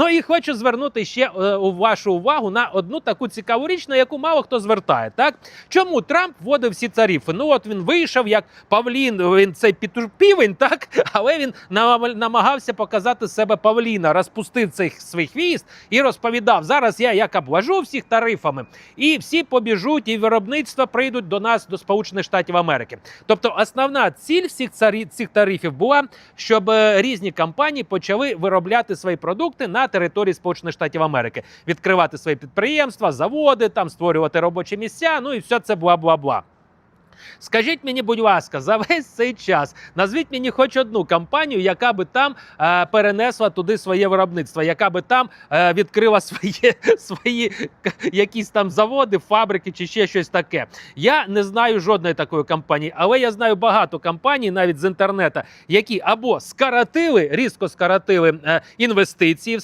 Ну і хочу звернути ще е, вашу увагу на одну таку цікаву річ, на яку мало хто звертає. Так чому Трамп вводив всі тарифи? Ну от він вийшов як Павлін, він цей півень, так але він нам- намагався показати себе Павліна, розпустив цей свій хвіст і розповідав: зараз я як обложу всіх тарифами, і всі побіжуть, і виробництва прийдуть до нас до Сполучених Штатів Америки. Тобто, основна ціль всіх царі- цих тарифів була, щоб е, різні компанії почали виробляти свої продукти на території Сполучених Штатів Америки, відкривати свої підприємства, заводи, там створювати робочі місця. Ну і все це бла бла бла. Скажіть мені, будь ласка, за весь цей час назвіть мені хоч одну компанію, яка би там е, перенесла туди своє виробництво, яка би там е, відкрила свої, свої якісь там заводи, фабрики чи ще щось таке. Я не знаю жодної такої компанії, але я знаю багато компаній, навіть з інтернету, які або скоротили, різко скоротили е, інвестиції